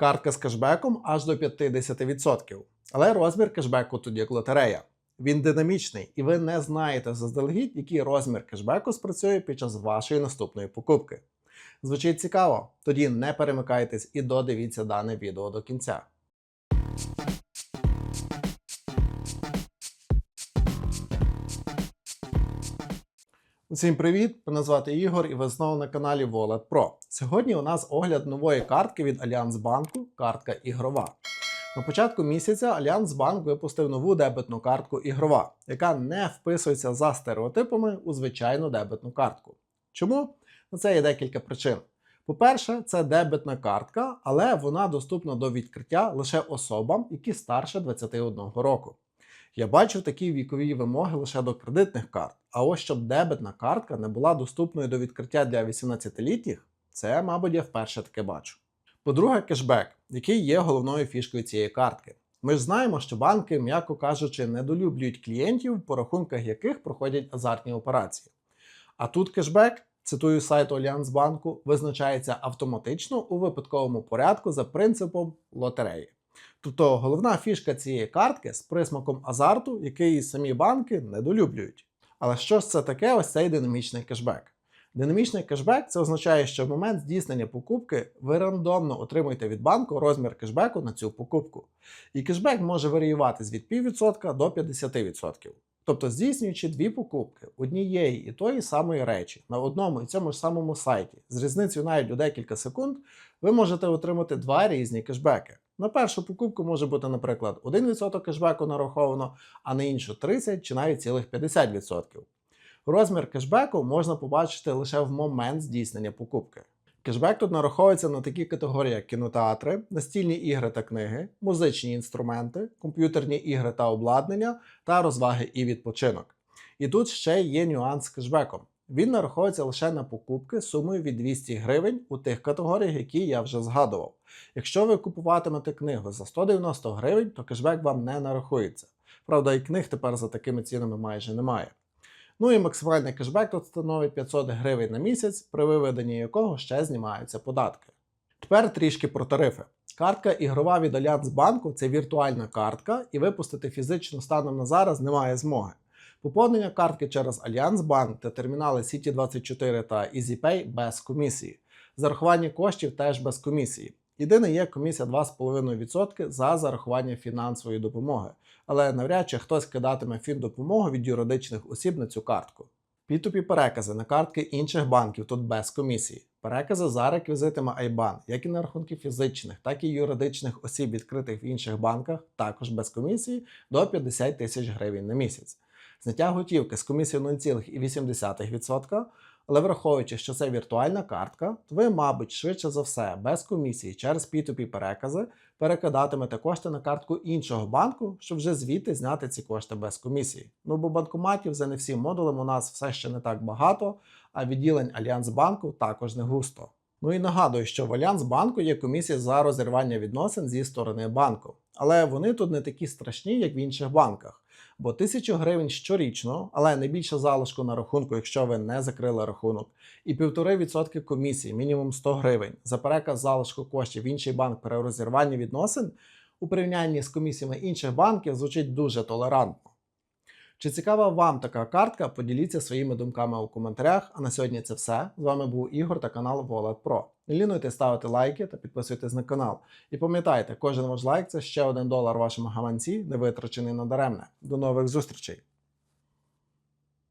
Картка з кешбеком аж до 50%. Але розмір кешбеку тут як лотерея. Він динамічний, і ви не знаєте заздалегідь, який розмір кешбеку спрацює під час вашої наступної покупки. Звучить цікаво? Тоді не перемикайтесь і додивіться дане відео до кінця. Усім привіт! Мене звати Ігор і ви знову на каналі Wallet Pro. Сьогодні у нас огляд нової картки від Альянс Банку, картка ігрова. На початку місяця Альянс Банк випустив нову дебетну картку ігрова, яка не вписується за стереотипами у звичайну дебетну картку. Чому? На це є декілька причин. По-перше, це дебетна картка, але вона доступна до відкриття лише особам, які старше 21 року. Я бачив такі вікові вимоги лише до кредитних карт. А ось щоб дебетна картка не була доступною до відкриття для 18-літніх, це, мабуть, я вперше таке бачу. По-друге, кешбек, який є головною фішкою цієї картки. Ми ж знаємо, що банки, м'яко кажучи, недолюблюють клієнтів, по рахунках яких проходять азартні операції. А тут кешбек, цитую сайту Альянсбанку, визначається автоматично у випадковому порядку за принципом лотереї. Тобто головна фішка цієї картки з присмаком азарту, який самі банки недолюблюють. Але що ж це таке ось цей динамічний кешбек? Динамічний кешбек це означає, що в момент здійснення покупки ви рандомно отримуєте від банку розмір кешбеку на цю покупку. І кешбек може варіюватись від 0,5% до 50%. Тобто, здійснюючи дві покупки однієї і тої самої речі на одному і цьому ж самому сайті з різницею навіть у декілька секунд, ви можете отримати два різні кешбеки. На першу покупку може бути, наприклад, 1% кешбеку нараховано, а на іншу 30 чи навіть цілих 50%. Розмір кешбеку можна побачити лише в момент здійснення покупки. Кешбек тут нараховується на такі категорії, як кінотеатри, настільні ігри та книги, музичні інструменти, комп'ютерні ігри та обладнання та розваги і відпочинок. І тут ще є нюанс з кешбеком. Він нараховується лише на покупки сумою від 200 гривень у тих категоріях, які я вже згадував. Якщо ви купуватимете книгу за 190 гривень, то кешбек вам не нарахується. Правда, і книг тепер за такими цінами майже немає. Ну і максимальний кешбек тут становить 500 гривень на місяць, при виведенні якого ще знімаються податки. Тепер трішки про тарифи. Картка ігрова від Альянсбанку це віртуальна картка, і випустити фізично станом на зараз немає змоги. Поповнення картки через Альянсбанк та термінали City24 та EasyPay без комісії. Зарахування коштів теж без комісії. Єдине є комісія 2,5% за зарахування фінансової допомоги, але навряд чи хтось кидатиме фіндопомогу від юридичних осіб на цю картку. P2P перекази на картки інших банків тут без комісії. Перекази за реквізитами IBAN, як і на рахунки фізичних, так і юридичних осіб, відкритих в інших банках, також без комісії до 50 тисяч гривень на місяць. Зняття готівки з комісією 0,8%, але враховуючи, що це віртуальна картка, ви, мабуть, швидше за все, без комісії через P2P перекази перекидатимете кошти на картку іншого банку, щоб вже звідти зняти ці кошти без комісії. Ну бо банкоматів за не всім модулем у нас все ще не так багато, а відділень Альянсбанку також не густо. Ну і нагадую, що в Альянсбанку є комісія за розірвання відносин зі сторони банку. Але вони тут не такі страшні, як в інших банках. Бо 1000 гривень щорічно, але не більше залишку на рахунку, якщо ви не закрили рахунок, і 1,5% комісії, мінімум 100 гривень, за переказ залишку коштів в інший банк при розірванні відносин у порівнянні з комісіями інших банків звучить дуже толерантно. Чи цікава вам така картка? Поділіться своїми думками у коментарях. А на сьогодні це все. З вами був Ігор та канал Wallet Pro. Не лінуйте ставити лайки та підписуйтесь на канал. І пам'ятайте, кожен ваш лайк це ще один долар вашому гаманці, не витрачений надаремне. До нових зустрічей!